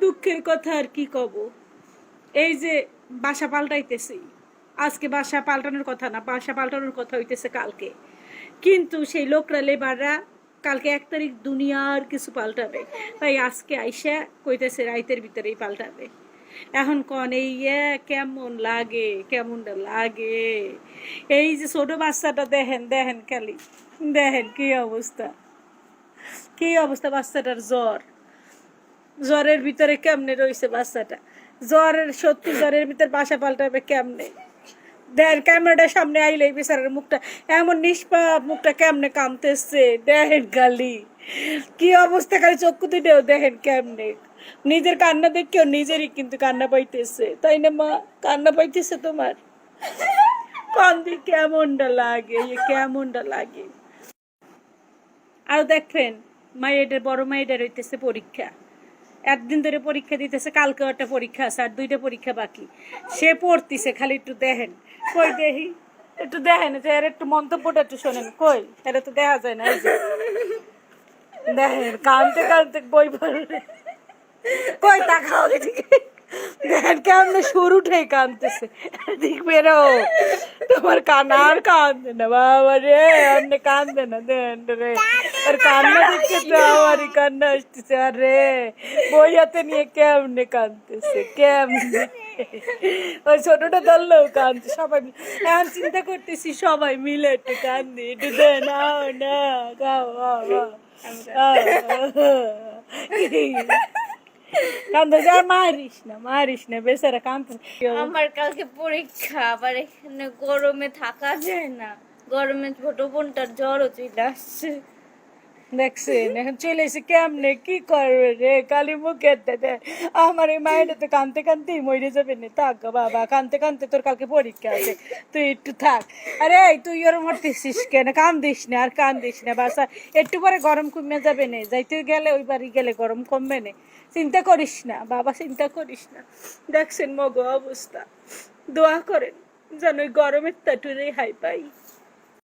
দুঃখের কথা আর কি কব? এই যে বাসা পাল্টাইতেছি। আজকে বাসা পাল্টানোর কথা না, বাসা পাল্টানোর কথা হইতেছে কালকে। কিন্তু সেই লোকরা, লেবাররা কালকে এক তারিখ দুনিয়ার কিছু পাল্টাবে। তাই আজকে আইসা কইতেছে রাইতের ভিতরেই পাল্টাবে। এখন কন, এই ইয়ে কেমন লাগে, কেমনটা লাগে? এই যে ছোট বাচ্চাটা দেখেন দেখেন খালি। দেখেন কি অবস্থা। কি অবস্থা বাচ্চাটার জ্বর। জ্বরের ভিতরে কেমনে রয়েছে বাচ্চাটা? জ্বরের সত্যি জ্বরের ভিতরে বাসা পাল্টাবে কেমনে? দেন ক্যামেরাটার সামনে আইলে বেচারার মুখটা, এমন নিষ্পাপ মুখটা কেমনে কামতেছে? দেখেন খালি। কি অবস্থা, খালি চক্ষু দুটেও দেখেন কেমনে? নিজের কান্না দেখেও নিজেরই কিন্তু কান্না পাইতেছে। তাই না মা? কান্না পাইতেছে তোমার? কান্দি কেমনটা লাগে, এ কেমনটা লাগে? আর দেখবেন, মায়েদের, বড় মায়েদের হইতেছে পরীক্ষা। একদিন ধরে পরীক্ষা দিতেছে, কালকে একটা পরীক্ষা আছে আর দুইটা পরীক্ষা বাকি। সে পড়তিছে, খালি একটু দেখেন। কই দেখি? একটু দেখেন, যে এর একটু মন্তব্যটা একটু শোনেন। কই? এটা তো দেখা যায় না দেখেন, কানতে কানতে বই পড়লে কই তাকাও এদিকে? দেখেন কেমন সুর উঠে কানতেছে এদিক বেরো। তোমার কান আর কান্দে না বাবা রে অন্য কান্দে না দেন রে। আর কান্না দেখছে তো আমারই কান্না আসতেছে আরে। বই হাতে নিয়ে কেমনে কান্দতেছে কেমনে? ওই ছোটটা ধরলেও কান্দছে সবাই। এখন চিন্তা করতেছি সবাই মিলে একটু কান্দি একটু দে না খাও খাও, খাও। কান্দে যা মারিস না মারিস না বেচারা কান্দে। আমার কালকে পরীক্ষা, আবার এখানে গরমে থাকা যায় না। গরমে ছোট বোনটার জ্বরও চলে আসছে। দেখছেন এখন চলে এসে কেমনে কি করবে রে? কালি মুখে আমার এই মায়ের তো কানতে কানতেই মরে যাবে না। থাক বাবা, কানতে কানতে তোর কালকে পরীক্ষা আছে। তুই একটু থাক। আরে তুই ওর মরতেছিস কেন? কান্দিস না, আর কান্দিস না বাসা একটু পরে গরম কমে যাবে না। যাইতে গেলে ওই বাড়ি গেলে গরম কমবে না। চিন্তা করিস না, বাবা, চিন্তা করিস না। দেখছেন মগ অবস্থা। দোয়া করেন, যেন ওই গরমের তাটুরে হাই পাই।